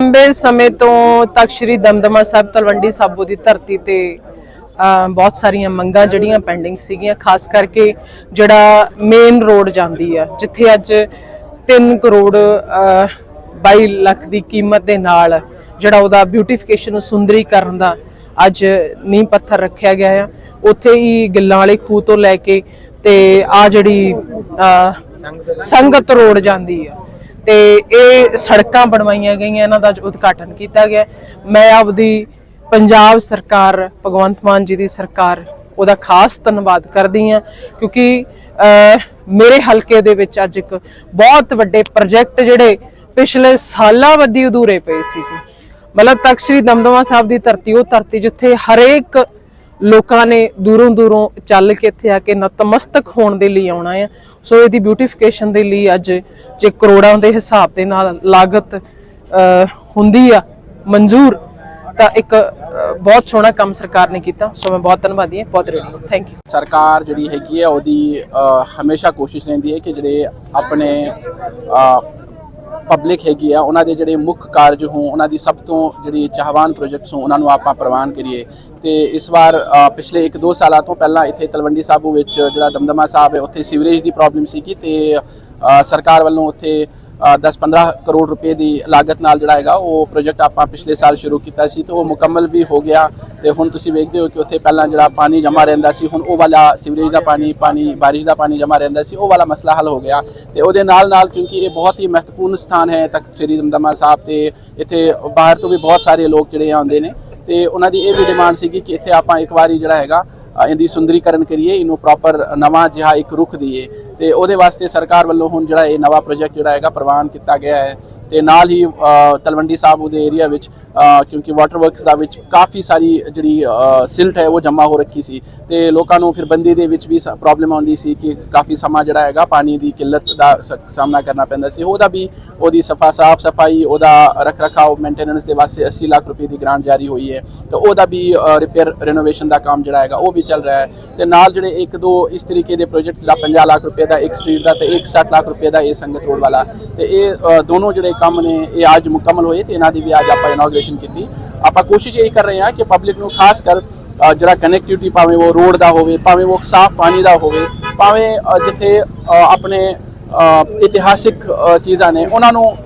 ਲੰਬੇ ਸਮੇਂ ਤੋਂ ਤਖਤ ਸ੍ਰੀ ਦਮਦਮਾ ਸਾਹਿਬ ਤਲਵੰਡੀ ਸਾਬੋ ਦੀ ਧਰਤੀ ਤੇ ਬਹੁਤ ਸਾਰੀਆਂ ਮੰਗਾਂ ਜਿਹੜੀਆਂ ਪੈਂਡਿੰਗ ਸੀਗੀਆਂ ਖਾਸ ਕਰਕੇ ਜਿਹੜਾ ਮੇਨ ਰੋਡ ਜਾਂਦੀ ਆ ਜਿੱਥੇ ਅੱਜ 3 ਕਰੋੜ ਅਹ, 22 ਲੱਖ ਦੀ ਕੀਮਤ ਦੇ ਨਾਲ ਜਿਹੜਾ ਉਹਦਾ ਬਿਊਟੀਫਿਕੇਸ਼ਨ ਸੁੰਦਰੀਕਰਨ ਦਾ ਅੱਜ ਨੀਂਹ ਪੱਥਰ ਰੱਖਿਆ ਗਿਆ ਆ। ਉੱਥੇ ਹੀ ਗਿੱਲਾਂ ਵਾਲੇ ਖੂਹ ਤੋਂ ਲੈ ਕੇ ਤੇ ਆ ਜਿਹੜੀ ਸੰਗਤ ਰੋਡ ਜਾਂਦੀ ਆ। ਤੇ ਇਹ ਸੜਕਾਂ ਬਣਵਾਈਆਂ ਗਈਆਂ, ਇਹਨਾਂ ਦਾ ਅੱਜ ਉਦਘਾਟਨ ਕੀਤਾ ਗਿਆ। ਮੈਂ ਆਪਦੀ ਪੰਜਾਬ ਸਰਕਾਰ, ਭਗਵੰਤ ਮਾਨ ਜੀ ਦੀ ਸਰਕਾਰ, ਉਹਦਾ ਖਾਸ ਧੰਨਵਾਦ ਕਰਦੀ ਆ ਕਿਉਂਕਿ ਮੇਰੇ ਹਲਕੇ ਦੇ ਵਿੱਚ ਅੱਜ ਇੱਕ ਬਹੁਤ ਵੱਡੇ ਪ੍ਰੋਜੈਕਟ ਜਿਹੜੇ ਪਿਛਲੇ ਸਾਲਾਂ ਵੱਧੀ ਅਧੂਰੇ ਪਏ ਸੀ। ਮਤਲਬ ਤਖਤ ਸ੍ਰੀ ਦਮਦਮਾ ਸਾਹਿਬ ਦੀ ਧਰਤੀ, ਉਹ ਧਰਤੀ ਜਿੱਥੇ ਹਰੇਕ ਲੋਕਾਂ ਨੇ ਦੂਰੋਂ ਦੂਰੋਂ ਚੱਲ ਕੇ ਇੱਥੇ ਆ ਕੇ ਨਤਮਸਤਕ ਹੋਣ ਦੇ ਲਈ ਆਉਣਾ ਆ। ਸੋ ਇਹਦੀ ਬਿਊਟੀਫਿਕੇਸ਼ਨ ਦੇ ਲਈ ਅੱਜ ਜੇ ਕਰੋੜਾਂ ਦੇ ਹਿਸਾਬ ਦੇ ਨਾਲ ਲਾਗਤ ਹੁੰਦੀ ਆ, ਮਨਜ਼ੂਰ, ਤਾਂ ਇੱਕ ਬਹੁਤ ਸੋਹਣਾ ਕੰਮ ਸਰਕਾਰ ਨੇ ਕੀਤਾ। ਸੋ ਮੈਂ ਬਹੁਤ ਧੰਨਵਾਦੀ ਹਾਂ, ਬਹੁਤ ਰੇਡੀ ਥੈਂਕ ਯੂ ਸਰਕਾਰ ਜਿਹੜੀ ਹੈਗੀ ਹੈ ਉਹਦੀ ਹਮੇਸ਼ਾ ਕੋਸ਼ਿਸ਼ ਰਹਿੰਦੀ ਹੈ ਕਿ ਜਿਹੜੇ ਆਪਣੇ ਪਬਲਿਕ ਹੈਗੀ ਆ, ਉਹਨਾਂ ਦੇ ਜਿਹੜੇ ਮੁੱਖ ਕਾਰਜ ਹੋਣ, ਉਹਨਾਂ ਦੀ ਸਭ ਤੋਂ ਜਿਹੜੀ ਚਾਹਵਾਨ ਪ੍ਰੋਜੈਕਟਸ ਹੋਣ, ਉਹਨਾਂ ਨੂੰ ਆਪਾਂ ਪ੍ਰਵਾਨ ਕਰੀਏ। ਤੇ ਇਸ ਵਾਰ ਪਿਛਲੇ 1-2 ਸਾਲਾਂ ਤੋਂ ਪਹਿਲਾਂ ਇੱਥੇ ਤਲਵੰਡੀ ਸਾਬੂ ਵਿੱਚ ਜਿਹੜਾ ਦਮਦਮਾ ਸਾਹਿਬ ਹੈ, ਉੱਥੇ ਸੀਵਰੇਜ ਦੀ ਪ੍ਰੋਬਲਮ ਸੀ ਕਿ ਤੇ ਸਰਕਾਰ ਵੱਲੋਂ ਉੱਥੇ 10-15 ਕਰੋੜ ਰੁਪਏ ਦੀ ਲਾਗਤ ਨਾਲ ਜਿਹੜਾ ਹੈਗਾ ਉਹ ਪ੍ਰੋਜੈਕਟ ਆਪਾਂ ਪਿਛਲੇ ਸਾਲ ਸ਼ੁਰੂ ਕੀਤਾ ਸੀ, ਤੇ ਉਹ ਮੁਕੰਮਲ ਵੀ ਹੋ ਗਿਆ। ਤੇ ਹੁਣ ਤੁਸੀਂ ਵੇਖਦੇ ਹੋ ਕਿ ਉੱਥੇ ਪਹਿਲਾਂ ਜਿਹੜਾ ਪਾਣੀ ਜਮਾ ਰਹਿੰਦਾ ਸੀ, ਹੁਣ ਉਹ ਵਾਲਾ ਸੀਵਰੇਜ ਦਾ ਪਾਣੀ ਪਾਣੀ, ਬਾਰਿਸ਼ ਦਾ ਪਾਣੀ ਜਮਾ ਰਹਿੰਦਾ ਸੀ, ਉਹ ਵਾਲਾ ਮਸਲਾ ਹੱਲ ਹੋ ਗਿਆ। ਤੇ ਉਹਦੇ ਨਾਲ ਨਾਲ ਕਿਉਂਕਿ ਇਹ ਬਹੁਤ ਹੀ ਮਹੱਤਵਪੂਰਨ ਸਥਾਨ ਹੈ ਤਖਤ ਸ੍ਰੀ ਦਮਦਮਾ ਸਾਹਿਬ ਤੇ ਇੱਥੇ ਬਾਹਰ ਤੋਂ ਵੀ ਬਹੁਤ ਸਾਰੇ ਲੋਕ ਜਿਹੜੇ ਆਉਂਦੇ ਨੇ। ਤੇ ਉਹਨਾਂ ਦੀ ਇਹ ਵੀ ਡਿਮਾਂਡ ਸੀਗੀ ਕਿ ਇੱਥੇ ਆਪਾਂ ਇੱਕ ਵਾਰੀ ਜਿਹੜਾ ਹੈਗਾ ਇਹਦੀ ਸੁੰਦਰੀਕਰਨ ਕਰੀਏ, ਇਹਨੂੰ ਪ੍ਰੋਪਰ ਨਵਾਂ ਜਿਹਾ ਇੱਕ ਰੁਖ ਦਈਏ ਤੇ ਉਹਦੇ ਵਾਸਤੇ ਸਰਕਾਰ ਵੱਲੋਂ ਹੁਣ ਜਿਹੜਾ ਇਹ ਨਵਾਂ ਪ੍ਰੋਜੈਕਟ ਜਿਹੜਾ ਹੈਗਾ ਪ੍ਰਵਾਨ ਕੀਤਾ ਗਿਆ ਹੈ। ਤੇ ਨਾਲ ਹੀ ਤਲਵੰਡੀ ਸਾਹਿਬ ਦੇ ਏਰੀਆ ਵਿੱਚ ਕਿਉਂਕਿ ਵਾਟਰ ਵਰਕਸ ਦਾ ਵਿੱਚ ਕਾਫੀ ਸਾਰੀ ਜਿਹੜੀ ਸਿਲਟ ਹੈ ਉਹ ਜਮ੍ਹਾਂ ਹੋ ਰੱਖੀ ਸੀ। ਤੇ ਲੋਕਾਂ ਨੂੰ ਫਿਰ ਬੰਦੀ ਦੇ ਵਿੱਚ ਵੀ ਪ੍ਰੋਬਲਮ ਆਉਂਦੀ ਸੀ ਕਿ ਕਾਫੀ ਸਮਾਂ ਜਿਹੜਾ ਹੈਗਾ ਪਾਣੀ ਦੀ ਕਿੱਲਤ ਦਾ ਸ- ਸਾਹਮਣਾ ਕਰਨਾ ਪੈਂਦਾ ਸੀ। ਉਹਦਾ ਵੀ ਉਹਦੀ ਸਫਾ, ਸਾਫ਼ ਸਫ਼ਾਈ, ਉਹਦਾ ਰੱਖ ਰਖਾਓ ਮੇਨਟੇਨੈਂਸ ਦੇ ਵਾਸਤੇ 80 ਲੱਖ ਰੁਪਏ ਦੀ ਗ੍ਰਾਂਟ ਜਾਰੀ ਹੋਈ ਹੈ। ਤੇ ਉਹਦਾ ਵੀ ਰਿਪੇਅਰ ਰੈਨੋਵੇਸ਼ਨ ਦਾ ਕੰਮ ਜਿਹੜਾ ਹੈਗਾ ਉਹ ਵੀ ਚੱਲ ਰਿਹਾ ਹੈ। ਤੇ ਨਾਲ ਜਿਹੜੇ ਇੱਕ ਦੋ ਇਸ ਤਰੀਕੇ ਦੇ ਪ੍ਰੋਜੈਕਟ ਜਿਹੜਾ 50 ਲੱਖ ਰੁਪਏ ਦਾ, ਇੱਕ ਸਟਰੀਟ ਦਾ ਤੇ ਇੱਕ 60 ਲੱਖ ਰੁਪਏ ਦਾ ਇਹ ਸੰਗਤ ਰੋਡ ਵਾਲਾ। ਤੇ ਇਹ ਦੋਨੋਂ ਜਿਹੜੇ ਕੰਮ ਨੇ, ਇਹ ਅੱਜ ਮੁਕੰਮਲ ਹੋਏ ਤੇ ਇਹਨਾਂ ਦੀ ਵੀ ਅੱਜ ਆਪਾਂ ਇਨੋਗ੍ਰੇਸ਼ਨ ਕੀਤੀ। ਆਪਾਂ ਕੋਸ਼ਿਸ਼ ਇਹ ਕਰ ਰਹੇ ਹਾਂ ਕਿ ਪਬਲਿਕ ਨੂੰ ਖਾਸ ਕਰ ਜਿਹੜਾ ਕਨੈਕਟੀਵਿਟੀ ਭਾਵੇਂ ਉਹ ਰੋਡ ਦਾ ਹੋਵੇ, ਭਾਵੇਂ ਉਹ ਸਾਫ਼ ਪਾਣੀ ਦਾ ਹੋਵੇ, ਭਾਵੇਂ ਜਿੱਥੇ ਆਪਣੇ ਇਤਿਹਾਸਿਕ ਚੀਜ਼ਾਂ ਨੇ, ਉਹਨਾਂ ਨੂੰ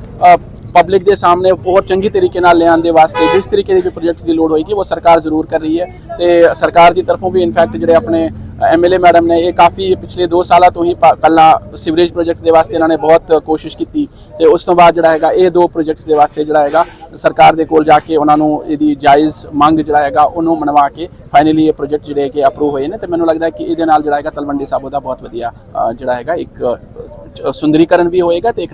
ਪਬਲਿਕ ਦੇ ਸਾਹਮਣੇ ਹੋਰ ਚੰਗੀ ਤਰੀਕੇ ਨਾਲ ਲਿਆਉਣ ਦੇ ਵਾਸਤੇ, ਜਿਸ ਤਰੀਕੇ ਦੇ ਵੀ ਪ੍ਰੋਜੈਕਟਸ ਦੀ ਲੋੜ ਹੋਏਗੀ, ਉਹ ਸਰਕਾਰ ਜ਼ਰੂਰ ਕਰ ਰਹੀ ਹੈ ਤੇ ਸਰਕਾਰ ਦੀ ਤਰਫੋਂ ਵੀ ਇਨਫੈਕਟ ਜਿਹੜੇ ਆਪਣੇ ਐਮਐਲਏ ਮੈਡਮ ਨੇ ਇਹ ਕਾਫੀ ਪਿਛਲੇ 2 ਸਾਲਾਂ ਤੋਂ ਹੀ ਪ- ਪਹਿਲਾਂ ਸੀਵਰੇਜ ਪ੍ਰੋਜੈਕਟ ਦੇ ਵਾਸਤੇ ਇਹਨਾਂ ਨੇ ਬਹੁਤ ਕੋਸ਼ਿਸ਼ ਕੀਤੀ ਤੇ ਉਸ ਤੋਂ ਬਾਅਦ ਜਿਹੜਾ ਹੈਗਾ ਇਹ ਦੋ ਪ੍ਰੋਜੈਕਟਸ ਦੇ ਵਾਸਤੇ ਜਿਹੜਾ ਹੈਗਾ ਸਰਕਾਰ ਦੇ ਕੋਲ ਜਾ ਕੇ ਉਹਨਾਂ ਨੂੰ ਇਹਦੀ ਜਾਇਜ਼ ਮੰਗ ਜਿਹੜਾ ਹੈਗਾ ਉਹਨੂੰ ਮਨਵਾ ਕੇ ਫਾਈਨਲੀ ਇਹ ਪ੍ਰੋਜੈਕਟ ਜਿਹੜੇ ਕਿ ਅਪਰੂਵ ਹੋਏ ਨੇ ਤੇ ਮੈਨੂੰ ਲੱਗਦਾ ਕਿ ਇਹਦੇ ਨਾਲ ਜਿਹੜਾ ਹੈਗਾ ਤਲਵੰਡੀ ਸਾਬੋ ਦਾ ਬਹੁਤ ਵਧੀਆ ਜਿਹੜਾ ਹੈਗਾ ਇੱਕ ਸੁੰਦਰੀਕਰਨ ਵੀ ਹੋਏਗਾ ਤੇ ਇੱਕ